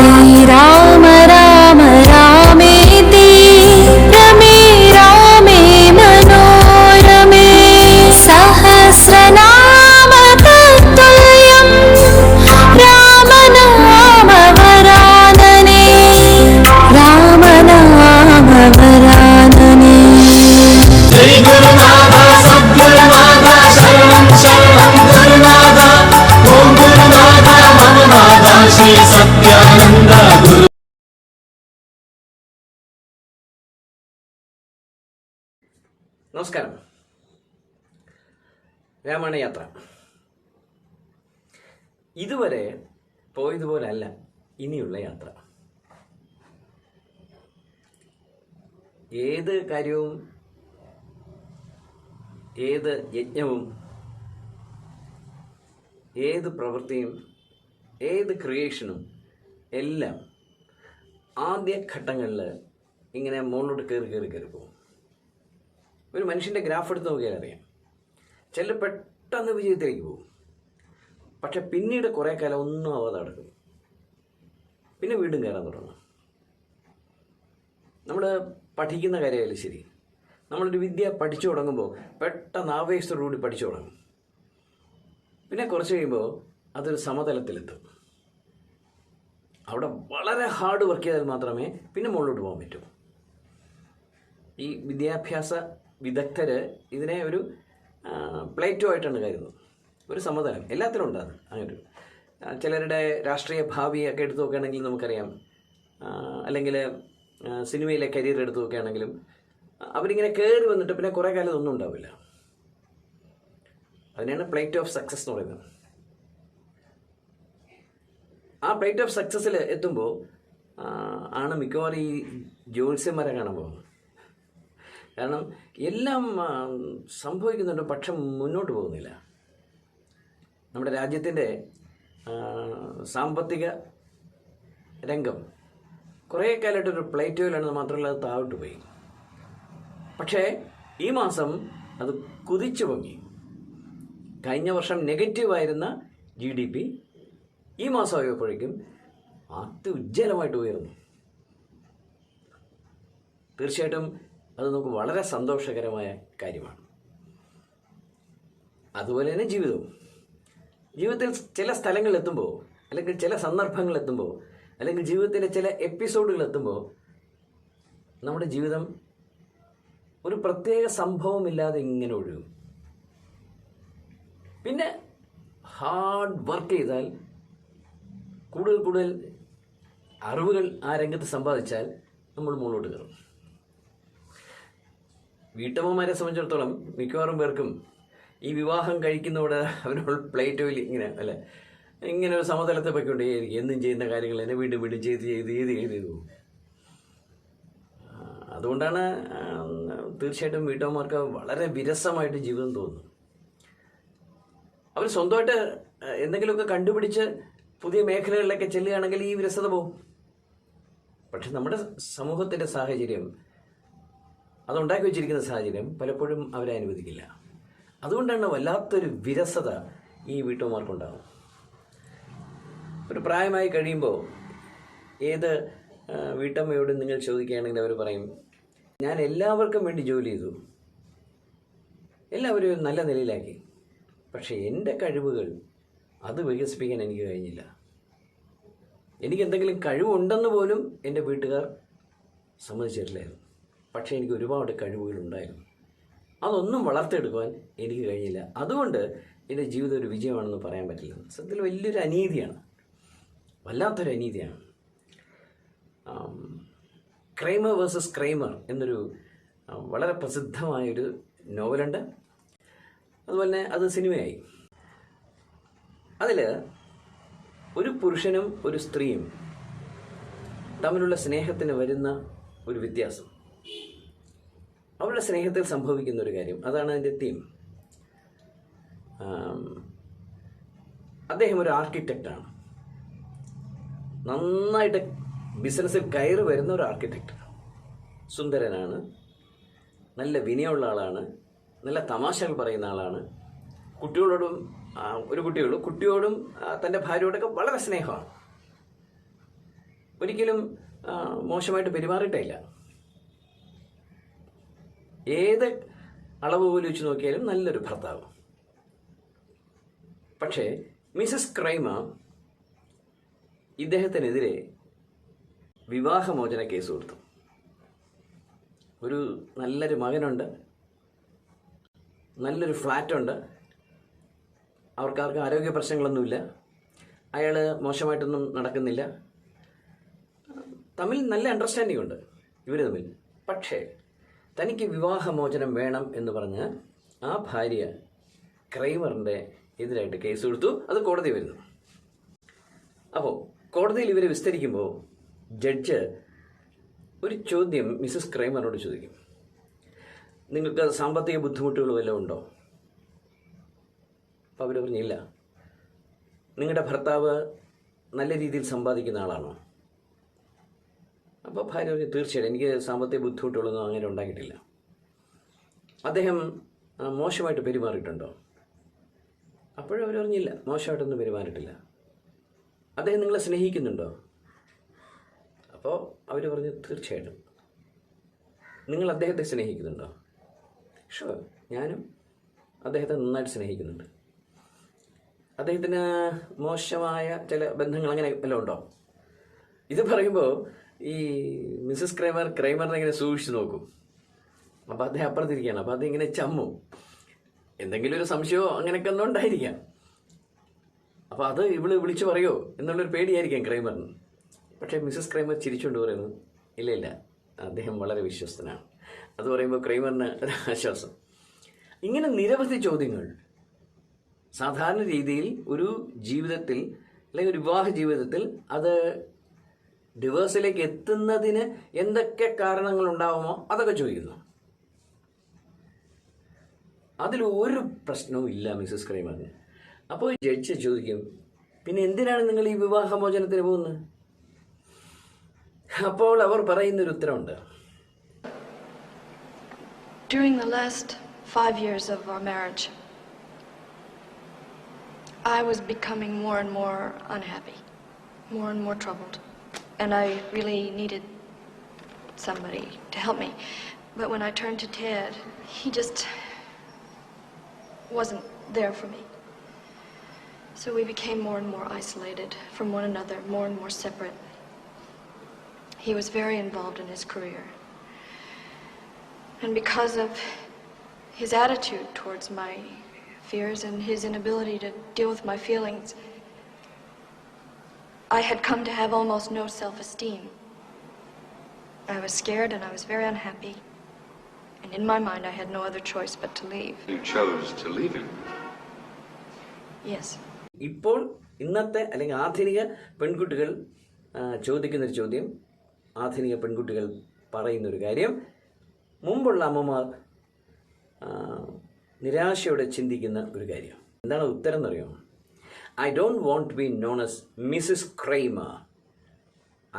free. നമസ്കാരം. രാമായണ യാത്ര. ഇതുവരെ പോയതുപോലല്ല ഇനിയുള്ള യാത്ര. ഏത് കാര്യവും ഏത് യജ്ഞവും ഏത് പ്രവൃത്തിയും ഏത് ക്രിയേഷനും എല്ലാം ആദ്യ ഘട്ടങ്ങളിൽ ഇങ്ങനെ മുകളിലോട്ട് കയറി കയറി കയറി പോകും. ഒരു മനുഷ്യന്റെ ഗ്രാഫ് എടുത്ത് നോക്കിയാൽ അറിയാം. ചില പെട്ടെന്ന് വിജയത്തിലേക്ക് പോകും. പക്ഷെ പിന്നീട് കുറേ കാലം ഒന്നും ആവാതെ നടക്കും. പിന്നെ വീണ്ടും കയറാൻ തുടങ്ങും. നമ്മൾ പഠിക്കുന്ന കാര്യമായാലും ശരി. നമ്മളൊരു വിദ്യ പഠിച്ചു തുടങ്ങുമ്പോൾ പെട്ടെന്ന് ആവേശത്തോടുകൂടി പഠിച്ചു തുടങ്ങും. പിന്നെ കുറച്ച് കഴിയുമ്പോൾ അതൊരു സമതലത്തിലെത്തും. അവിടെ വളരെ ഹാർഡ് വർക്ക് ചെയ്താൽ മാത്രമേ പിന്നെ മുകളിലോട്ട് പോകാൻ പറ്റൂ. ഈ വിദ്യാഭ്യാസ വിദഗ്ധർ ഇതിനെ ഒരു പ്ലേറ്റോ ആയിട്ടാണ് കരുതുന്നത്. ഒരു സമതലം എല്ലാത്തിലും ഉണ്ട് അത്. അങ്ങനെ ചിലരുടെ രാഷ്ട്രീയ ഭാവിയൊക്കെ എടുത്തു നോക്കുകയാണെങ്കിൽ നമുക്കറിയാം. അല്ലെങ്കിൽ സിനിമയിലെ കരിയർ എടുത്തു നോക്കുകയാണെങ്കിലും അവരിങ്ങനെ കയറി വന്നിട്ട് പിന്നെ കുറേ കാലം ഒന്നും ഉണ്ടാവില്ല. അതിനാണ് പ്ലേറ്റ് ഓഫ് സക്സസ് എന്ന് പറയുന്നത്. ആ പ്ലേറ്റ് ഓഫ് സക്സസ്സിൽ എത്തുമ്പോൾ ആണ് മിക്കവാറും ഈ ജ്യോത്സ്യന്മാരെ കാണാൻ പോകുന്നത്. കാരണം എല്ലാം സംഭവിക്കുന്നുണ്ട് പക്ഷെ മുന്നോട്ട് പോകുന്നില്ല. നമ്മുടെ രാജ്യത്തിന്റെ സാമ്പത്തിക രംഗം കുറേ കാലമായിട്ടൊരു പ്ലേറ്റോയിലാണെന്ന് മാത്രമല്ല അത് താഴോട്ട് പോയി. പക്ഷേ ഈ മാസം അത് കുതിച്ചു പൊങ്ങി. കഴിഞ്ഞ വർഷം നെഗറ്റീവായിരുന്ന ജി ഡി പി ഈ മാസം ആയപ്പോഴേക്കും അത്യുജ്വലമായിട്ട് ഉയർന്നു. തീർച്ചയായിട്ടും അത് നമുക്ക് വളരെ സന്തോഷകരമായ കാര്യമാണ്. അതുപോലെ തന്നെ ജീവിതവും. ജീവിതത്തിൽ ചില സ്ഥലങ്ങളിൽ എത്തുമ്പോൾ അല്ലെങ്കിൽ ചില സന്ദർഭങ്ങൾ എത്തുമ്പോൾ അല്ലെങ്കിൽ ജീവിതത്തിലെ ചില എപ്പിസോഡുകൾ എത്തുമ്പോൾ നമ്മുടെ ജീവിതം ഒരു പ്രത്യേക സംഭവമില്ലാതെ ഇങ്ങനെ ഒഴുകും. പിന്നെ ഹാർഡ് വർക്ക് ചെയ്താൽ കൂടുതൽ കൂടുതൽ അറിവുകൾ ആ രംഗത്ത് സമ്പാദിച്ചാൽ നമ്മൾ മുന്നോട്ട് കയറും. വീട്ടമ്മമാരെ സംബന്ധിച്ചിടത്തോളം മിക്കവാറും പേർക്കും ഈ വിവാഹം കഴിക്കുന്നതോടെ അവരോട് പ്ലേറ്റോയിൽ ഇങ്ങനെ അല്ലെ? ഇങ്ങനെ ഒരു സമതലത്തെ പൊയ്ക്കൊണ്ടേയിരിക്കും എന്നും ചെയ്യുന്ന കാര്യങ്ങൾ തന്നെ വീണ്ടും വീണ്ടും ചെയ്ത് ചെയ്ത് ചെയ്ത് ചെയ്ത് ചെയ്തു. അതുകൊണ്ടാണ് തീർച്ചയായിട്ടും വീട്ടമ്മമാർക്ക് വളരെ വിരസമായിട്ട് ജീവിതം തോന്നുന്നു. അവർ സ്വന്തമായിട്ട് എന്തെങ്കിലുമൊക്കെ കണ്ടുപിടിച്ച് പുതിയ മേഖലകളിലൊക്കെ ചെല്ലുകയാണെങ്കിൽ ഈ വിരസത പോകും പക്ഷെ നമ്മുടെ സമൂഹത്തിന്റെ സാഹചര്യം അതുണ്ടാക്കി വെച്ചിരിക്കുന്ന സാഹചര്യം പലപ്പോഴും അവരെ അനുവദിക്കില്ല. അതുകൊണ്ടാണ് വല്ലാത്തൊരു വിരസത ഈ വീട്ടമ്മമാർക്കുണ്ടാകും ഒരു പ്രായമായി കഴിയുമ്പോൾ ഏത് വീട്ടമ്മയോട് നിങ്ങൾ ചോദിക്കുകയാണെങ്കിൽ അവർ പറയും ഞാൻ എല്ലാവർക്കും വേണ്ടി ജോലി ചെയ്തു. എല്ലാവരും നല്ല നിലയിലാക്കി. പക്ഷേ എന്റെ കഴിവുകൾ അത് വികസിപ്പിക്കാൻ എനിക്ക് കഴിഞ്ഞില്ല. എനിക്ക് എന്തെങ്കിലും കഴിവുണ്ടെന്ന് പോലും എന്റെ വീട്ടുകാർ സമ്മതിച്ചിട്ടില്ലായിരുന്നു. പക്ഷേ എനിക്ക് ഒരുപാട് കഴിവുകളുണ്ടായിരുന്നു. അതൊന്നും വളർത്തിയെടുക്കുവാൻ എനിക്ക് കഴിഞ്ഞില്ല. അതുകൊണ്ട് എന്റെ ജീവിതം ഒരു വിജയമാണെന്ന് പറയാൻ പറ്റില്ല. സത്യത്തിൽ വലിയൊരു അനീതിയാണ്. വല്ലാത്തൊരു അനീതിയാണ്. ക്രൈമർ വേഴ്സസ് ക്രൈമർ എന്നൊരു വളരെ പ്രസിദ്ധമായൊരു നോവലുണ്ട്. അതുപോലെ തന്നെ അത് സിനിമയായി. അതിൽ ഒരു പുരുഷനും ഒരു സ്ത്രീയും തമ്മിലുള്ള സ്നേഹത്തിന് വരുന്ന ഒരു വ്യത്യാസം. അവരുടെ സ്നേഹത്തിൽ സംഭവിക്കുന്ന ഒരു കാര്യം. അതാണ് അതിന്റെ തീം അദ്ദേഹം ഒരു ആർക്കിടെക്റ്റാണ് നന്നായിട്ട് ബിസിനസ്സിൽ കയറി വരുന്ന ഒരു ആർക്കിടെക്റ്റ് സുന്ദരനാണ്. നല്ല വിനയമുള്ള ആളാണ്. നല്ല തമാശകൾ പറയുന്ന ആളാണ്. കുട്ടികളോടും ഒരു കുട്ടിയോടും ആ, തന്റെ ഭാര്യയോടൊക്കെ വളരെ സ്നേഹമാണ്. ഒരിക്കലും മോശമായിട്ട് പെരുമാറിയിട്ടേ ഇല്ല. ഏത് അളവ് പോലും വെച്ച് നോക്കിയാലും നല്ലൊരു ഭർത്താവ്. പക്ഷേ മിസസ് ക്രൈമ ഇദ്ദേഹത്തിനെതിരെ വിവാഹമോചന കേസ് കൊടുത്തു. ഒരു നല്ലൊരു മകനുണ്ട്. നല്ലൊരു ഫ്ലാറ്റുണ്ട്. അവർക്കാർക്കും ആരോഗ്യ പ്രശ്നങ്ങളൊന്നുമില്ല. അയാൾ മോശമായിട്ടൊന്നും നടക്കുന്നില്ല. തമ്മിൽ നല്ല അണ്ടർസ്റ്റാൻഡിംഗ് ഉണ്ട്. ഇവർ തമ്മിൽ. പക്ഷേ തനിക്ക് വിവാഹമോചനം വേണം എന്ന് പറഞ്ഞ് ആ ഭാര്യ ക്രൈമറിന്റെ എതിരായിട്ട് കേസ് കൊടുത്തു. അത് കോടതി വരുന്നു. അപ്പോൾ കോടതിയിൽ ഇവർ വിസ്തരിക്കുമ്പോൾ ജഡ്ജ് ഒരു ചോദ്യം മിസ്സസ് ക്രൈമറിനോട് ചോദിക്കും. നിങ്ങൾക്ക് സാമ്പത്തിക ബുദ്ധിമുട്ടുകൾ വല്ലതും ഉണ്ടോ? അപ്പോൾ അവർ പറഞ്ഞില്ല നിങ്ങളുടെ ഭർത്താവ് നല്ല രീതിയിൽ സമ്പാദിക്കുന്ന ആളാണോ? അപ്പോൾ ഭാര്യ പറഞ്ഞു തീർച്ചയായിട്ടും എനിക്ക് സാമ്പത്തിക ബുദ്ധിമുട്ടുകളൊന്നും അങ്ങനെ ഉണ്ടാക്കിയിട്ടില്ല അദ്ദേഹം മോശമായിട്ട് പെരുമാറിയിട്ടുണ്ടോ? അപ്പോഴും അവരറിഞ്ഞില്ല മോശമായിട്ടൊന്നും പെരുമാറിയിട്ടില്ല. അദ്ദേഹം നിങ്ങളെ സ്നേഹിക്കുന്നുണ്ടോ? അപ്പോൾ അവർ പറഞ്ഞു തീർച്ചയായിട്ടും. നിങ്ങൾ അദ്ദേഹത്തെ സ്നേഹിക്കുന്നുണ്ടോ? ഷുവർ ഞാനും അദ്ദേഹത്തെ നന്നായിട്ട് സ്നേഹിക്കുന്നുണ്ട്. അദ്ദേഹത്തിന് മോശമായ ചില ബന്ധങ്ങൾ അങ്ങനെ വല്ലതും ഉണ്ടോ? ഇത് പറയുമ്പോൾ ഈ മിസ്സസ് ക്രൈമർ ക്രൈമറിനെ ഇങ്ങനെ സൂക്ഷിച്ച് നോക്കും. അപ്പോൾ അദ്ദേഹം അപ്പുറത്തിരിക്കുകയാണ്. അപ്പോൾ അതിങ്ങനെ ചമ്മും. എന്തെങ്കിലും ഒരു സംശയമോ അങ്ങനെയൊക്കെ ഒന്നും ഉണ്ടായിരിക്കാം. അപ്പോൾ അത് ഇവൾ വിളിച്ചു പറയോ എന്നുള്ളൊരു പേടിയായിരിക്കാം ക്രൈമറിന്. പക്ഷേ മിസ്സസ് ക്രൈമർ ചിരിച്ചുകൊണ്ട് പറയുന്നു ഇല്ല ഇല്ല. അദ്ദേഹം വളരെ വിശ്വസ്തനാണ്. അത് പറയുമ്പോൾ ക്രൈമറിന് ഒരു ആശ്വാസം. ഇങ്ങനെ നിരവധി ചോദ്യങ്ങൾ സാധാരണ രീതിയിൽ ഒരു ജീവിതത്തിൽ അല്ലെങ്കിൽ ഒരു വിവാഹ ജീവിതത്തിൽ അത് ഡിവേഴ്സിലേക്ക് എത്തുന്നതിന് എന്തൊക്കെ കാരണങ്ങൾ ഉണ്ടാവുമോ അതൊക്കെ ചോദിക്കുന്നു. അതിൽ ഒരു പ്രശ്നവും ഇല്ല മിസ്സസ് ക്രൈമറിന് അപ്പോൾ ജഡ്ജ് ചോദിക്കും പിന്നെ എന്തിനാണ് നിങ്ങൾ ഈ വിവാഹമോചനത്തിന് പോകുന്നത്? അപ്പോൾ അവർ പറയുന്നൊരു ഉത്തരവുണ്ട് During the last five years of our marriage, I was becoming more and more unhappy, more and more troubled. And I really needed somebody to help me. But when I turned to Ted, he just wasn't there for me. So we became more and more isolated from one another, more and more separate. He was very involved in his career. And because of his attitude towards my fears and his inability to deal with my feelings, I had come to have almost no self esteem. I was scared and I was very unhappy. And in my mind, I had no other choice but to leave. You chose to leave him. Yes. ഇപ്പോൾ ഇന്നത്തെ അല്ലെങ്കിൽ ആധുനിക പെൺകുട്ടികൾ ചോദിക്കുന്നൊരു ചോദ്യം ആധുനിക പെൺകുട്ടികൾ പറയുന്നൊരു കാര്യം മുമ്പുള്ള അമ്മമാർ നിരാശയോടെ ചിന്തിക്കുന്ന ഒരു കാര്യം എന്താണ് ഉത്തരം എന്നറിയാമോ I don't want to be known as Mrs. Kramer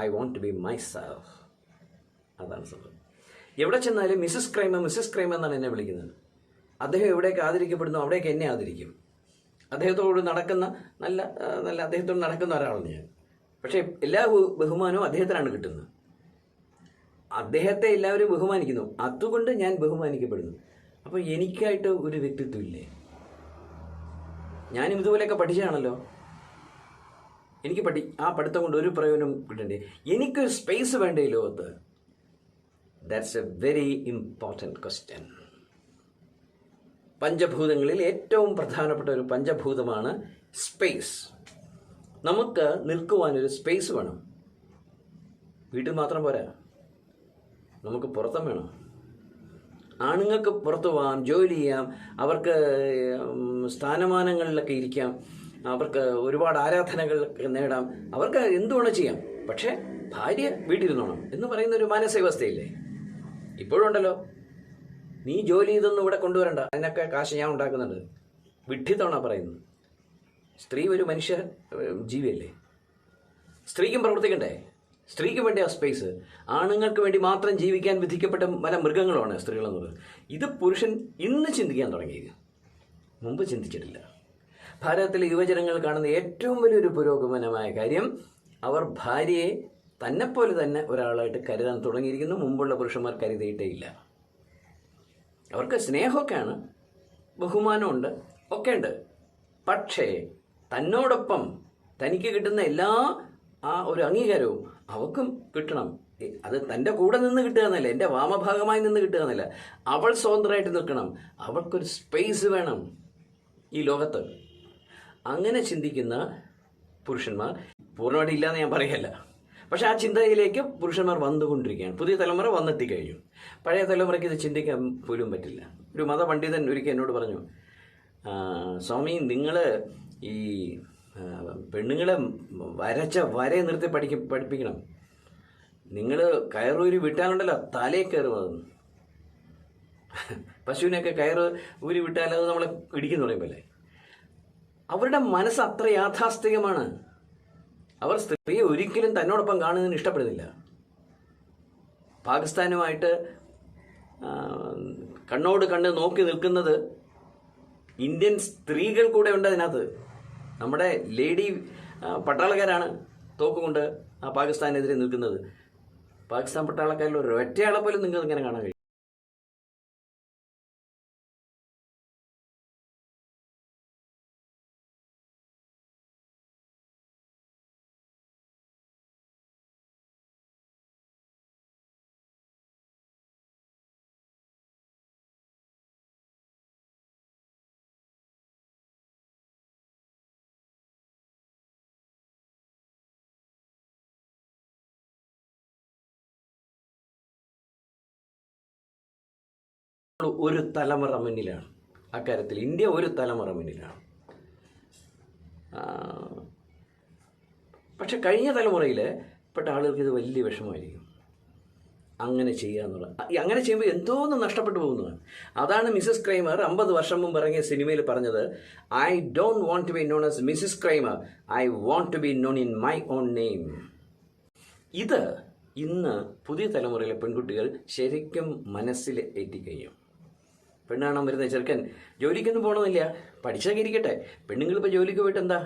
I want to be myself. അതാണ് സംഭവം. എവിടെ ചെന്നാലും മിസ്സസ് ക്രൈമ മിസ്സസ് ക്രൈമ എന്നാണ് എന്നെ വിളിക്കുന്നത്. അദ്ദേഹം എവിടെയൊക്കെ ആദരിക്കപ്പെടുന്നു അവിടെയൊക്കെ എന്നെ ആദരിക്കും. അദ്ദേഹത്തോട് നടക്കുന്ന നല്ല നല്ല അദ്ദേഹത്തോട് നടക്കുന്ന ഒരാളാണ് ഞാൻ. പക്ഷേ എല്ലാ ബഹു- ബഹുമാനവും അദ്ദേഹത്തിനാണ് കിട്ടുന്നത്. അദ്ദേഹത്തെ എല്ലാവരും ബഹുമാനിക്കുന്നു. അതുകൊണ്ട് ഞാൻ ബഹുമാനിക്കപ്പെടുന്നു. അപ്പോൾ എനിക്കായിട്ട് ഒരു വ്യക്തിത്വം ഇല്ലേ? ഞാനും ഇതുപോലെയൊക്കെ പഠിച്ചതാണല്ലോ. എനിക്ക് പഠി ആ പഠിത്തം കൊണ്ട് ഒരു പ്രയോജനം കിട്ടണ്ടേ? എനിക്കൊരു സ്പേസ് വേണ്ടേ ലോകത്ത്? That's a very important question പഞ്ചഭൂതങ്ങളിൽ ഏറ്റവും പ്രധാനപ്പെട്ട ഒരു പഞ്ചഭൂതമാണ് സ്പേസ് നമുക്ക് നിൽക്കുവാനൊരു സ്പേസ് വേണം. വീട്ടിൽ മാത്രം പോരാ. നമുക്ക് പുറത്തും വേണം. ആണുങ്ങൾക്ക് പുറത്തു പോകാം ജോലി ചെയ്യാം അവർക്ക് സ്ഥാനമാനങ്ങളിലൊക്കെ ഇരിക്കാം അവർക്ക് ഒരുപാട് ആരാധനകൾ നേടാം അവർക്ക് എന്തുവേണം ചെയ്യാം. പക്ഷേ ഭാര്യ വീട്ടിലിരുന്നോണം എന്ന് പറയുന്ന ഒരു മാനസികാവസ്ഥയില്ലേ? ഇപ്പോഴുണ്ടല്ലോ. നീ ജോലി ചെയ്തൊന്നും ഇവിടെ കൊണ്ടുവരണ്ട. അതിനൊക്കെ കാശ് ഞാൻ ഉണ്ടാക്കുന്നുണ്ട്. വിഡ്ഢിത്തവണ പറയുന്നത് സ്ത്രീ ഒരു മനുഷ്യ ജീവിയല്ലേ? സ്ത്രീക്കും പ്രവർത്തിക്കണ്ടേ? സ്ത്രീക്ക് വേണ്ടി ആ സ്പേസ് ആണുങ്ങൾക്ക് വേണ്ടി മാത്രം ജീവിക്കാൻ വിധിക്കപ്പെട്ട പല മൃഗങ്ങളുമാണ് പറയുന്നത് ഇത് പുരുഷൻ ഇന്ന് ചിന്തിക്കാൻ തുടങ്ങിയത് മുമ്പ് ചിന്തിച്ചിട്ടില്ല. ഭാരതത്തിലെ യുവജനങ്ങൾ കാണുന്ന ഏറ്റവും വലിയൊരു പുരോഗമനമായ കാര്യം അവർ ഭാര്യയെ തന്നെപ്പോലെ തന്നെ ഒരാളായിട്ട് കരുതാൻ തുടങ്ങിയിരിക്കുന്നു. മുമ്പുള്ള പുരുഷന്മാർ കരുതിയിട്ടേ ഇല്ല. അവർക്ക് സ്നേഹമൊക്കെയാണ് ബഹുമാനമുണ്ട് ഒക്കെ ഉണ്ട് പക്ഷേ തന്നോടൊപ്പം തനിക്ക് കിട്ടുന്ന എല്ലാ ആ ഒരു അംഗീകാരവും അവൾക്കും കിട്ടണം. അത് തന്റെ കൂടെ നിന്ന് കിട്ടുക എന്നല്ല എന്റെ വാമഭാഗമായി നിന്ന് കിട്ടുക എന്നല്ല. അവൾ സ്വതന്ത്രമായിട്ട് നിൽക്കണം. അവൾക്കൊരു സ്പേസ് വേണം ഈ ലോകത്ത്. അങ്ങനെ ചിന്തിക്കുന്ന പുരുഷന്മാർ പൂർണമായിട്ട് ഇല്ലയെന്ന് ഞാൻ പറയല്ല. പക്ഷെ ആ ചിന്തയിലേക്ക് പുരുഷന്മാർ വന്നുകൊണ്ടിരിക്കുകയാണ്. പുതിയ തലമുറ വന്നെത്തിക്കഴിഞ്ഞു. പഴയ തലമുറയ്ക്ക് ഇത് ചിന്തിക്കാൻ പോലും പറ്റില്ല. ഒരു മതപണ്ഡിതൻ ഒരിക്കൽ എന്നോട് പറഞ്ഞു "ആ, സ്വാമി നിങ്ങൾ ഈ പെണ്ണുങ്ങളെ വരച്ച വരെ നിർത്തി പഠിക്ക പഠിപ്പിക്കണം. നിങ്ങൾ കയറൂരി വിട്ടാലുണ്ടല്ലോ തലേ കയറുന്നത് പശുവിനെയൊക്കെ കയറ് ഊരി വിട്ടാൽ അത് നമ്മളെ ഇടിക്കുന്നു പറയുമ്പോഴേ അവരുടെ മനസ്സ് അത്ര യാഥാസ്ഥികമാണ് അവർ സ്ത്രീയെ ഒരിക്കലും തന്നോടൊപ്പം കാണുന്നതിന് ഇഷ്ടപ്പെടുന്നില്ല. പാകിസ്ഥാനുമായിട്ട് കണ്ണോട് കണ്ട് നോക്കി നിൽക്കുന്നത് ഇന്ത്യൻ സ്ത്രീകൾ കൂടെ ഉണ്ട് അതിനകത്ത്. നമ്മുടെ ലേഡി പട്ടാളക്കാരാണ് തോക്കുകൊണ്ട് ആ പാകിസ്ഥാനെതിരെ നിൽക്കുന്നത്. പാകിസ്ഥാൻ പട്ടാളക്കാരിൽ ഒറ്റയാളെ പോലും നിങ്ങൾ ഇങ്ങനെ കാണാൻ കഴിയും. ഒരു തലമുറ മുന്നിലാണ്. അക്കാര്യത്തിൽ ഇന്ത്യ ഒരു തലമുറ മുന്നിലാണ്. പക്ഷെ കഴിഞ്ഞ തലമുറയിൽ പെട്ട ആളുകൾക്ക് ഇത് വലിയ വിഷമമായിരിക്കും. അങ്ങനെ ചെയ്യുക എന്നുള്ളത് അങ്ങനെ ചെയ്യുമ്പോൾ എന്തോന്ന് നഷ്ടപ്പെട്ടു പോകുന്നതാണ് അതാണ് മിസസ് ക്രൈമർ അമ്പത് വർഷം മുമ്പ് ഇറങ്ങിയ സിനിമയിൽ പറഞ്ഞത് I don't want to be known as Mrs Kramer. I want to be known in my own name ഇത് ഇന്ന് പുതിയ തലമുറയിലെ പെൺകുട്ടികൾ ശരിക്കും മനസ്സിൽ എത്തിക്കഴിഞ്ഞു വരുന്നത് വരുന്ന ചെറുക്കൻ. ജോലിക്കൊന്നും പോകണമെന്നില്ല പഠിച്ചൊക്കെ ഇരിക്കട്ടെ. പെണ്ണുങ്ങൾ ഇപ്പോൾ ജോലിക്ക് പോയിട്ട് എന്താ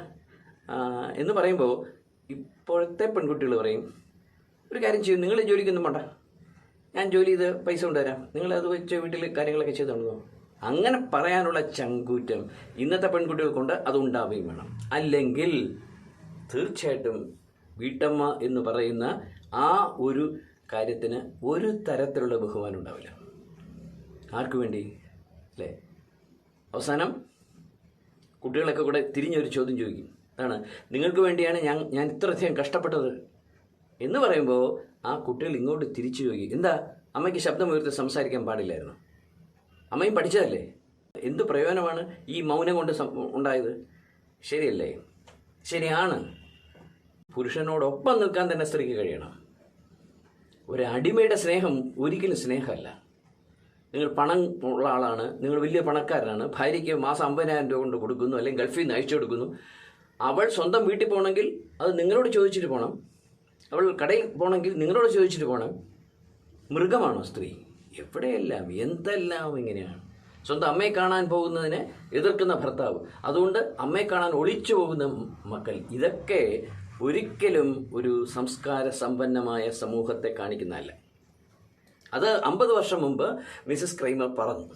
എന്ന് പറയുമ്പോൾ ഇപ്പോഴത്തെ പെൺകുട്ടികൾ പറയും ഒരു കാര്യം ചെയ്യും നിങ്ങൾ ജോലിക്കൊന്നും പോണ്ട. ഞാൻ ജോലി ചെയ്ത് പൈസ കൊണ്ടുവരാം. നിങ്ങൾ അത് വെച്ച് വീട്ടിൽ കാര്യങ്ങളൊക്കെ ചെയ്ത് തുടങ്ങുമോ അങ്ങനെ പറയാനുള്ള ചങ്കൂറ്റം ഇന്നത്തെ പെൺകുട്ടികൾക്കുണ്ട്. അത് ഉണ്ടാവുകയും വേണം. അല്ലെങ്കിൽ തീർച്ചയായിട്ടും വീട്ടമ്മ എന്ന് പറയുന്ന ആ ഒരു കാര്യത്തിന് ഒരു തരത്തിലുള്ള ബഹുമാനം ഉണ്ടാവില്ല. ആർക്കു വേണ്ടി? അല്ലേ? അവസാനം കുട്ടികളൊക്കെ കൂടെ തിരിഞ്ഞൊരു ചോദ്യം ചോദിക്കും. അതാണ് നിങ്ങൾക്ക് വേണ്ടിയാണ് ഞാൻ ഞാൻ ഇത്രയധികം കഷ്ടപ്പെട്ടത്? എന്ന് പറയുമ്പോൾ ആ കുട്ടികൾ ഇങ്ങോട്ട് തിരിച്ചു ചോദിക്കും. എന്താ? അമ്മയ്ക്ക് ശബ്ദം ഉയർത്തി സംസാരിക്കാൻ പാടില്ലായിരുന്നു? അമ്മയും പഠിച്ചതല്ലേ? എന്ത് പ്രയോജനമാണ് ഈ മൗനം കൊണ്ട് ഉണ്ടായത്? ശരിയല്ലേ? ശരിയാണ്. പുരുഷനോടൊപ്പം നിൽക്കാൻ തന്നെ സ്ത്രീക്ക് കഴിയണം. ഒരു അടിമയുടെ സ്നേഹം ഒരിക്കലും സ്നേഹമല്ല. നിങ്ങൾ പണം ഉള്ള ആളാണ്. നിങ്ങൾ വലിയ പണക്കാരനാണ്. ഭാര്യയ്ക്ക് മാസം അമ്പതിനായിരം രൂപ കൊണ്ട് കൊടുക്കുന്നു അല്ലെങ്കിൽ ഗൾഫിൽ നിന്ന് അയച്ചു കൊടുക്കുന്നു. അവൾ സ്വന്തം വീട്ടിൽ പോകണമെങ്കിൽ അത് നിങ്ങളോട് ചോദിച്ചിട്ട് പോകണം. അവൾ കടയിൽ പോകണമെങ്കിൽ നിങ്ങളോട് ചോദിച്ചിട്ട് പോകണം. മൃഗമാണോ സ്ത്രീ? എവിടെയെല്ലാം? എന്തെല്ലാം ഇങ്ങനെയാണ്? സ്വന്തം അമ്മയെ കാണാൻ പോകുന്നതിനെ എതിർക്കുന്ന ഭർത്താവ്. അതുകൊണ്ട് അമ്മയെ കാണാൻ ഒളിച്ചു പോകുന്ന മക്കൾ. ഇതൊക്കെ ഒരിക്കലും ഒരു സംസ്കാര സമ്പന്നമായ സമൂഹത്തെ കാണിക്കുന്നതല്ല. അത് അമ്പത് വർഷം മുമ്പ് മിസസ് ക്രൈമർ പറഞ്ഞു.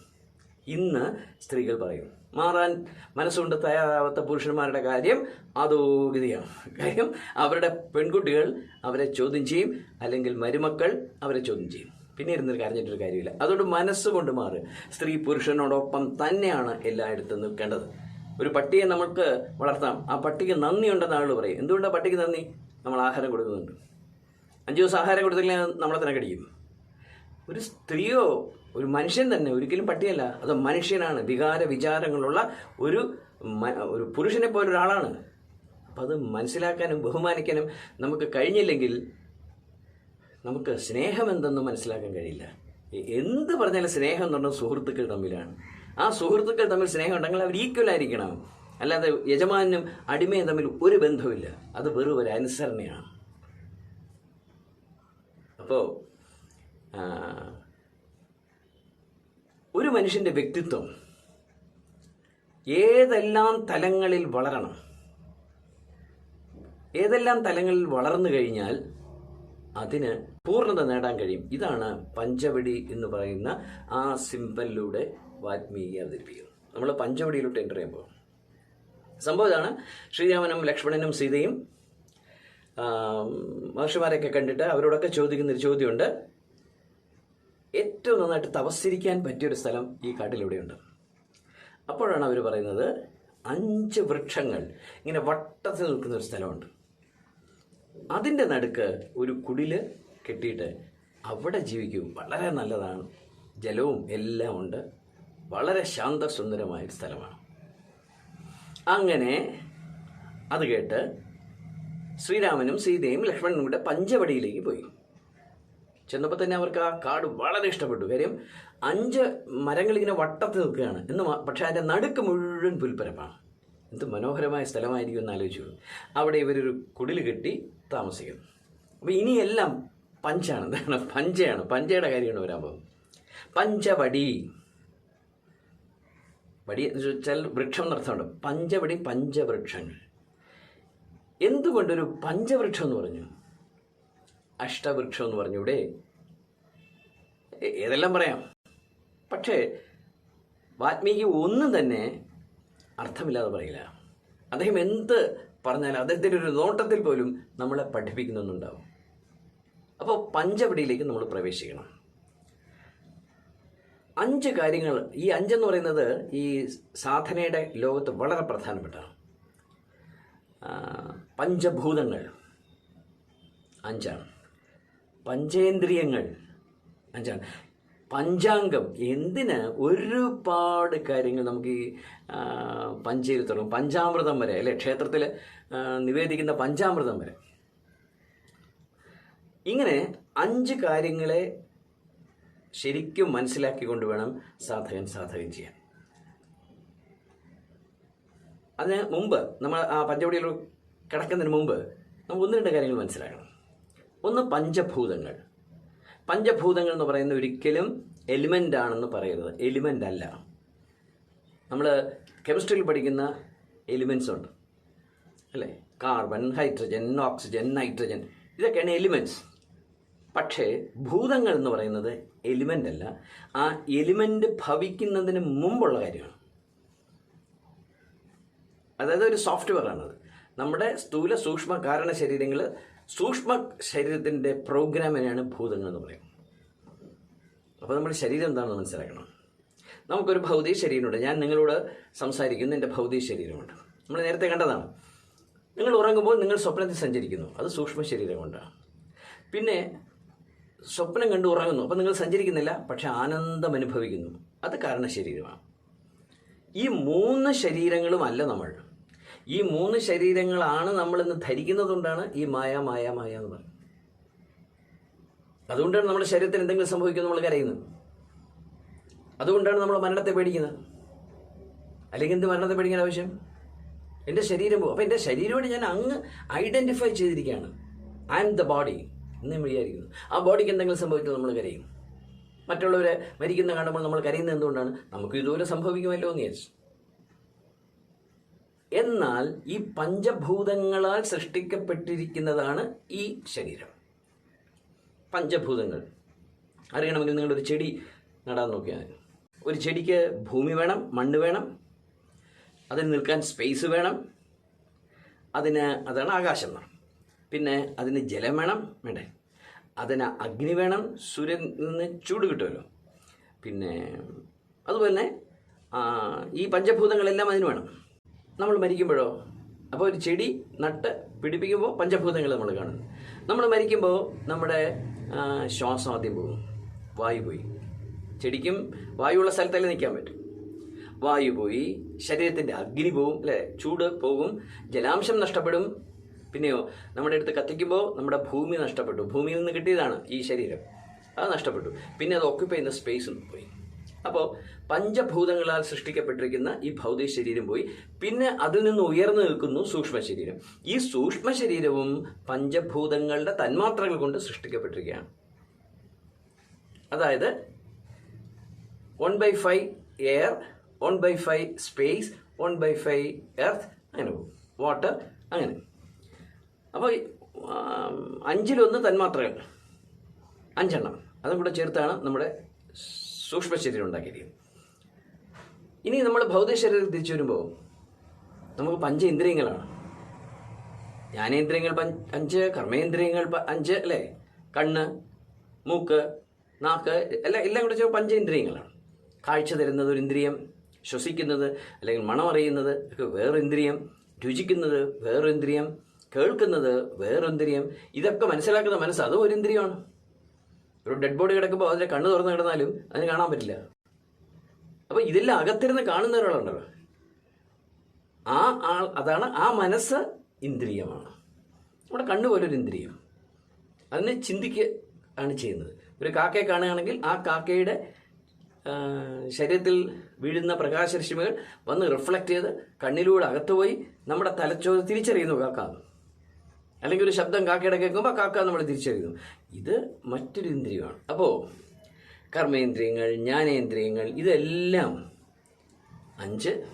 ഇന്ന് സ്ത്രീകൾ പറയും മാറാൻ മനസ്സുകൊണ്ട് തയ്യാറാവാത്ത പുരുഷന്മാരുടെ കാര്യം അധോഗതിയാണ്. കാര്യം അവരുടെ പെൺകുട്ടികൾ അവരെ ചോദ്യം ചെയ്യും അല്ലെങ്കിൽ മരുമക്കൾ അവരെ ചോദ്യം ചെയ്യും. പിന്നെ ഇരുന്നൊരു കരഞ്ഞിട്ടൊരു കാര്യമില്ല. അതുകൊണ്ട് മനസ്സുകൊണ്ട് മാറുക സ്ത്രീ പുരുഷനോടൊപ്പം തന്നെയാണ് എല്ലായിടത്തും നിൽക്കേണ്ടത്. ഒരു പട്ടിയെ നമുക്ക് വളർത്താം. ആ പട്ടിക്ക് നന്ദിയുണ്ടെന്ന് ആളുകൾ പറയും. എന്തുകൊണ്ടാണ് പട്ടിക്ക് നന്ദി? നമ്മൾ ആഹാരം കൊടുക്കുന്നുണ്ട്. അഞ്ച് ദിവസം ആഹാരം കൊടുത്തില്ലെങ്കിൽ നമ്മളെ തന്നെ കടിക്കും. ഒരു സ്ത്രീയോ ഒരു മനുഷ്യൻ തന്നെ ഒരിക്കലും പട്ടിയല്ല. അത് മനുഷ്യനാണ്. വികാര വിചാരങ്ങളുള്ള ഒരു ഒരു പുരുഷനെ പോലെ ഒരാളാണ്. അപ്പം അത് മനസ്സിലാക്കാനും ബഹുമാനിക്കാനും നമുക്ക് കഴിഞ്ഞില്ലെങ്കിൽ നമുക്ക് സ്നേഹം എന്തെന്ന് മനസ്സിലാക്കാൻ കഴിയില്ല. എന്ത് പറഞ്ഞാലും സ്നേഹം എന്ന് പറഞ്ഞാൽ സുഹൃത്തുക്കൾ തമ്മിലാണ്. ആ സുഹൃത്തുക്കൾ തമ്മിൽ സ്നേഹം ഉണ്ടെങ്കിൽ അവർ ഈക്വൽ ആയിരിക്കണം. അല്ലാതെ യജമാനും അടിമയും തമ്മിൽ ഒരു ബന്ധവുമില്ല. അത് വെറും ഒരു അനുസരണയാണ്. അപ്പോൾ ഒരു മനുഷ്യന്റെ വ്യക്തിത്വം ഏതെല്ലാം തലങ്ങളിൽ വളരണം ഏതെല്ലാം തലങ്ങളിൽ വളർന്നു കഴിഞ്ഞാൽ അതിന് പൂർണത നേടാൻ കഴിയും. ഇതാണ് പഞ്ചവടി എന്ന് പറയുന്ന ആ സിമ്പലിലൂടെ വാത്മീയ അവതരിപ്പിക്കുന്നത് നമ്മൾ പഞ്ചവടിയിലോട്ട് എന്റർ ചെയ്യുമ്പോൾ സംഭവം ഇതാണ്. ശ്രീരാമനും ലക്ഷ്മണനും സീതയും മഹർഷിമാരെയൊക്കെ കണ്ടിട്ട് അവരോടൊക്കെ ചോദിക്കുന്നൊരു ചോദ്യമുണ്ട്. ഏറ്റവും നന്നായിട്ട് തപസ്സിരിക്കാൻ പറ്റിയൊരു സ്ഥലം ഈ കാട്ടിലിവിടെയുണ്ട്. അപ്പോഴാണ് അവർ പറയുന്നത് അഞ്ച് വൃക്ഷങ്ങൾ. ഇങ്ങനെ വട്ടത്തിൽ നിൽക്കുന്ന ഒരു സ്ഥലമുണ്ട്. അതിന്റെ നടുക്ക് ഒരു കുടിൽ കെട്ടിയിട്ട് അവിടെ ജീവിക്കും. വളരെ നല്ലതാണ്. ജലവും എല്ലാം ഉണ്ട്. വളരെ ശാന്തസുന്ദരമായ ഒരു സ്ഥലമാണ്. അങ്ങനെ അത് കേട്ട് ശ്രീരാമനും സീതയും ലക്ഷ്മണനും കൂടെ പഞ്ചവടിയിലേക്ക് പോയി. ചെന്നപ്പോൾ തന്നെ അവർക്ക് ആ കാട് വളരെ ഇഷ്ടപ്പെട്ടു. കാര്യം അഞ്ച് മരങ്ങൾ ഇങ്ങനെ വട്ടത്തിൽ നിൽക്കുകയാണ്. എന്ന് പക്ഷെ അതിന്റെ നടുക്ക് മുഴുവൻ പുൽപ്പരപ്പാണ്. എന്ത് മനോഹരമായ സ്ഥലമായിരിക്കും എന്ന് ആലോചിച്ചു. അവിടെ ഇവരൊരു കുടിൽ കെട്ടി താമസിക്കുന്നു. അപ്പോൾ ഇനിയെല്ലാം പഞ്ചാണ്. എന്താണ്? പഞ്ചയാണ്. പഞ്ചയുടെ കാര്യമാണ് വരാൻ പോകുന്നത്. പഞ്ചവടി. വടി എന്ന് വെച്ചാൽ വൃക്ഷം എന്നർത്ഥമുണ്ട് പഞ്ചവടി പഞ്ചവൃക്ഷങ്ങൾ എന്തുകൊണ്ടൊരു പഞ്ചവൃക്ഷം എന്ന് പറഞ്ഞു? അഷ്ടവൃക്ഷം എന്ന് പറഞ്ഞൂടെ ഏതെല്ലാം പറയാം? പക്ഷേ വാത്മീകി ഒന്നും തന്നെ അർത്ഥമില്ലാതെ പറയില്ല. അദ്ദേഹം എന്ത് പറഞ്ഞാലും അദ്ദേഹത്തിന്റെ ഒരു നോട്ടത്തിൽ പോലും നമ്മളെ പഠിപ്പിക്കുന്നൊന്നുണ്ടാവും. അപ്പോൾ പഞ്ചവടിയിലേക്ക് നമ്മൾ പ്രവേശിക്കണം. അഞ്ച് കാര്യങ്ങൾ ഈ അഞ്ചെന്ന് പറയുന്നത് ഈ സാധനയുടെ ലോകത്ത് വളരെ പ്രധാനപ്പെട്ടതാണ്. പഞ്ചഭൂതങ്ങൾ അഞ്ചാണ്. പഞ്ചേന്ദ്രിയങ്ങൾ. അഞ്ചാണ് പഞ്ചാംഗം. എന്തിന് ഒരുപാട് കാര്യങ്ങൾ നമുക്ക് ഈ പഞ്ചയിൽ തുടങ്ങും. പഞ്ചാമൃതം വരെ അല്ലെ? ക്ഷേത്രത്തിൽ നിവേദിക്കുന്ന പഞ്ചാമൃതം വരെ. ഇങ്ങനെ അഞ്ച് കാര്യങ്ങളെ ശരിക്കും മനസ്സിലാക്കിക്കൊണ്ട് വേണം സാധകൻ സാധകൻ ചെയ്യാൻ. അതിന് മുമ്പ് നമ്മൾ ആ പഞ്ചവടിയിൽ കിടക്കുന്നതിന് മുമ്പ് നമുക്ക് ഒന്ന് രണ്ട് കാര്യങ്ങൾ മനസ്സിലാക്കണം. ഒന്ന് പഞ്ചഭൂതങ്ങൾ. പഞ്ചഭൂതങ്ങൾ എന്ന് പറയുന്ന ഒരിക്കലും എലിമെന്റ് ആണെന്ന് പറയരുത്. എലിമെന്റ് അല്ല. നമ്മൾ കെമിസ്ട്രിയിൽ പഠിക്കുന്ന എലിമെൻസ് ഉണ്ട്. അല്ലേ? Carbon hydrogen oxygen nitrogen. ഇതൊക്കെയാണ് എലിമെന്റ്സ് പക്ഷേ ഭൂതങ്ങൾ എന്ന് പറയുന്നത് എലിമെന്റ് അല്ല. ആ എലിമെന്റ് ഭവിക്കുന്നതിന് മുമ്പുള്ള കാര്യമാണ്. അതായത് ഒരു സോഫ്റ്റ്വെയർ ആണത്. നമ്മുടെ സ്ഥൂല സൂക്ഷ്മ കാരണ ശരീരങ്ങൾ സൂക്ഷ്മ ശരീരത്തിന്റെ പ്രോഗ്രാമിനെയാണ് ഭൂതങ്ങൾ എന്ന് പറയും അപ്പോൾ നമ്മുടെ ശരീരം എന്താണെന്ന് മനസ്സിലാക്കണം. നമുക്കൊരു ഭൗതിക ശരീരമുണ്ട്. ഞാൻ നിങ്ങളോട് സംസാരിക്കുന്ന. എന്റെ ഭൗതിക ശരീരമുണ്ട്. നമ്മൾ നേരത്തെ കണ്ടതാണ്. നിങ്ങൾ ഉറങ്ങുമ്പോൾ നിങ്ങൾ സ്വപ്നത്തിൽ സഞ്ചരിക്കുന്നു. അത് സൂക്ഷ്മ ശരീരം കൊണ്ടാണ്. പിന്നെ സ്വപ്നം കണ്ട് ഉറങ്ങുന്നു. അപ്പം നിങ്ങൾ സഞ്ചരിക്കുന്നില്ല പക്ഷെ ആനന്ദം അനുഭവിക്കുന്നു. അത് കാരണ ശരീരമാണ് ഈ മൂന്ന് ശരീരങ്ങളുമല്ല നമ്മൾ. ഈ മൂന്ന് ശരീരങ്ങളാണ് നമ്മളിന്ന് ധരിക്കുന്നതുകൊണ്ടാണ് ഈ മായ മായ മായ എന്ന് പറയുന്നത്. അതുകൊണ്ടാണ് നമ്മുടെ ശരീരത്തിന് എന്തെങ്കിലും സംഭവിക്കുമെന്ന് നമ്മൾ കരയുന്നത്. അതുകൊണ്ടാണ് നമ്മൾ മരണത്തെ പേടിക്കുന്നത്. അല്ലെങ്കിൽ എന്ത് മരണത്തെ പേടിക്കാൻ ആവശ്യം? എന്റെ ശരീരം പോകും. അപ്പോൾ എന്റെ ശരീരമായിട്ട് ഞാൻ അങ്ങ് ഐഡന്റിഫൈ ചെയ്തിരിക്കുകയാണ്. ഐ ആം ദ ബോഡി എന്ന് വിചാരിക്കുന്നു. ആ ബോഡിക്ക് എന്തെങ്കിലും സംഭവിച്ചാൽ നമ്മൾ കരയും. മറ്റുള്ളവരെ മരിക്കുന്ന കാണുമ്പോൾ നമ്മൾ കരയുന്നത് എന്തുകൊണ്ടാണ്? നമുക്ക് ഇതുപോലെ സംഭവിക്കുമല്ലോ എന്ന് വിചാരിച്ചു. എന്നാൽ ഈ പഞ്ചഭൂതങ്ങളാൽ സൃഷ്ടിക്കപ്പെട്ടിരിക്കുന്നതാണ് ഈ ശരീരം. പഞ്ചഭൂതങ്ങൾ. അറിയണമെങ്കിൽ നിങ്ങളൊരു ചെടി നടാൻ നോക്കിയാൽ ഒരു ചെടിക്ക് ഭൂമി വേണം മണ്ണ് വേണം അതിന് നിൽക്കാൻ സ്പേസ് വേണം അതിന് അതാണ് ആകാശം എന്ന് പിന്നെ അതിന് ജലം വേണം വേണ്ടേ? അതിന് അഗ്നി വേണം സൂര്യൻ നിന്ന് ചൂട് കിട്ടുമല്ലോ. പിന്നെ അതുപോലെ ഈ പഞ്ചഭൂതങ്ങളെല്ലാം അതിന് വേണം. നമ്മൾ മരിക്കുമ്പോഴോ? അപ്പോൾ ഒരു ചെടി നട്ട് പിടിപ്പിക്കുമ്പോൾ പഞ്ചഭൂതങ്ങൾ നമ്മൾ കാണുന്നു. നമ്മൾ മരിക്കുമ്പോൾ നമ്മുടെ ശ്വാസം ആദ്യം പോകും. വായു പോയി. ചെടിക്കും വായുവുള്ള സ്ഥലത്തല്ലേ നിൽക്കാൻ പറ്റും. വായു പോയി ശരീരത്തിന്റെ അഗ്നി പോവും അല്ലേ? ചൂട് പോകും ജലാംശം നഷ്ടപ്പെടും. പിന്നെയോ നമ്മുടെ അടുത്ത് കത്തിക്കുമ്പോൾ നമ്മുടെ ഭൂമി നഷ്ടപ്പെട്ടു. ഭൂമിയിൽ നിന്ന് കിട്ടിയതാണ് ഈ ശരീരം. അത് നഷ്ടപ്പെട്ടു. പിന്നെ അത് ഓക്യുപ്പൈ ചെയ്യുന്ന സ്പേസും പോയി. അപ്പോൾ പഞ്ചഭൂതങ്ങളാൽ സൃഷ്ടിക്കപ്പെട്ടിരിക്കുന്ന ഈ ഭൗതിക ശരീരം പോയി. പിന്നെ അതിൽ നിന്ന് ഉയർന്നു നിൽക്കുന്നു സൂക്ഷ്മ ശരീരം ഈ സൂക്ഷ്മ ശരീരവും പഞ്ചഭൂതങ്ങളുടെ തന്മാത്രകൾ കൊണ്ട് സൃഷ്ടിക്കപ്പെട്ടിരിക്കുകയാണ്. അതായത് one by five air one by five space one by five earth അങ്ങനെ പോകും. വാട്ടർ അങ്ങനെ. അപ്പോൾ അഞ്ചിലൊന്ന് തന്മാത്രകൾ. അഞ്ചെണ്ണം. അതും കൂടെ ചേർത്താണ് നമ്മുടെ സൂക്ഷ്മ ശരീരം ഉണ്ടാക്കിയിരിക്കുന്നത് ഇനി നമ്മൾ ഭൗതിക ശരീരത്തിൽ തിരിച്ചു വരുമ്പോൾ നമുക്ക് പഞ്ചേന്ദ്രിയങ്ങളാണ്. ജ്ഞാനേന്ദ്രിയങ്ങൾ അഞ്ച് കർമ്മേന്ദ്രിയങ്ങൾ അഞ്ച് അല്ലേ? കണ്ണ് മൂക്ക് നാക്ക് എല്ലാം എല്ലാം കൂടെ ചേർന്ന് പഞ്ചേന്ദ്രിയങ്ങളാണ്. കാഴ്ച തരുന്നത് ഒരു ഇന്ദ്രിയം ശ്വസിക്കുന്നത് അല്ലെങ്കിൽ മണമറിയുന്നത് ഒക്കെ വേറെ ഇന്ദ്രിയം രുചിക്കുന്നത് വേറെ ഇന്ദ്രിയം കേൾക്കുന്നത് വേറെ ഇന്ദ്രിയം ഇതൊക്കെ മനസ്സിലാക്കുന്ന മനസ്സ് അതും ഒരു ഇന്ദ്രിയമാണ്. ഒരു ഡെഡ് ബോഡി കിടക്കുമ്പോൾ അതിന്റെ കണ്ണ് തുറന്ന് കിടന്നാലും അതിന് കാണാൻ പറ്റില്ല. അപ്പോൾ ഇതെല്ലാം അകത്തിരുന്ന് കാണുന്ന ഒരാളുണ്ടല്ലോ. ആ ആൾ അതാണ് ആ മനസ്സ് ഇന്ദ്രിയമാണ്. നമ്മുടെ കണ്ണ് പോലൊരു ഇന്ദ്രിയം. അതിനെ ചിന്തിക്കുക ആണ് ചെയ്യുന്നത്. ഒരു കാക്കയെ കാണുകയാണെങ്കിൽ ആ കാക്കയുടെ ശരീരത്തിൽ വീഴുന്ന പ്രകാശരശ്മികൾ വന്ന് റിഫ്ലക്റ്റ് ചെയ്ത് കണ്ണിലൂടെ അകത്തുപോയി നമ്മുടെ തലച്ചോറ് തിരിച്ചറിയുന്നു കാക്ക. അല്ലെങ്കിൽ ഒരു ശബ്ദം കാക്കയുടെ കേൾക്കുമ്പോൾ കാക്ക നമ്മൾ തിരിച്ചറിയുന്നു ഇത് മറ്റൊരു ഇന്ദ്രിയമാണ്. അപ്പോൾ കർമ്മേന്ദ്രിയങ്ങൾ ജ്ഞാനേന്ദ്രിയങ്ങൾ ഇതെല്ലാം അഞ്ച്.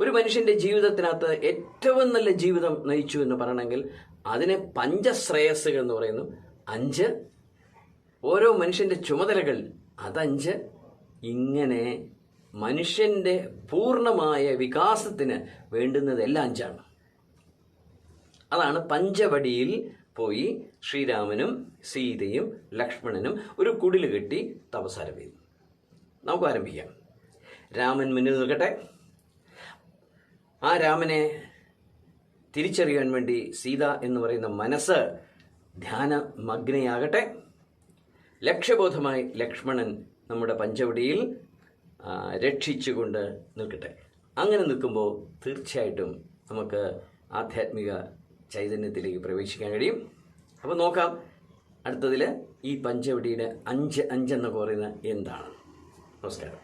ഒരു മനുഷ്യന്റെ ജീവിതത്തിനകത്ത് ഏറ്റവും നല്ല ജീവിതം നയിച്ചു എന്ന് പറയണമെങ്കിൽ അതിനെ പഞ്ചശ്രേയസ്സുകൾ എന്ന് പറയുന്നു. അഞ്ച്. ഓരോ മനുഷ്യന്റെ ചുമതലകൾ അതഞ്ച്. ഇങ്ങനെ മനുഷ്യന്റെ പൂർണമായ വികാസത്തിന് വേണ്ടുന്നതെല്ലാം അഞ്ചാണ്. അതാണ് പഞ്ചവടിയിൽ പോയി ശ്രീരാമനും സീതയും ലക്ഷ്മണനും ഒരു കുടിൽ കെട്ടി തപസാരം ചെയ്തു. നമുക്ക് ആരംഭിക്കാം. രാമൻ മുന്നിൽ നിൽക്കട്ടെ. ആ രാമനെ തിരിച്ചറിയാൻ വേണ്ടി സീത എന്ന് പറയുന്ന മനസ്സ് ധ്യാന മഗ്നയാകട്ടെ ലക്ഷ്യബോധമായി ലക്ഷ്മണൻ നമ്മുടെ പഞ്ചവടിയിൽ രക്ഷിച്ചുകൊണ്ട് നിൽക്കട്ടെ. അങ്ങനെ നിൽക്കുമ്പോൾ തീർച്ചയായിട്ടും നമുക്ക് ആധ്യാത്മിക ചൈതന്യത്തിലേക്ക് പ്രവേശിക്കാൻ കഴിയും. അപ്പോൾ നോക്കാം അടുത്തതിൽ ഈ പഞ്ചവടിയുടെ അഞ്ച് അഞ്ചെന്ന് പറയുന്ന എന്താണ്? നമസ്കാരം.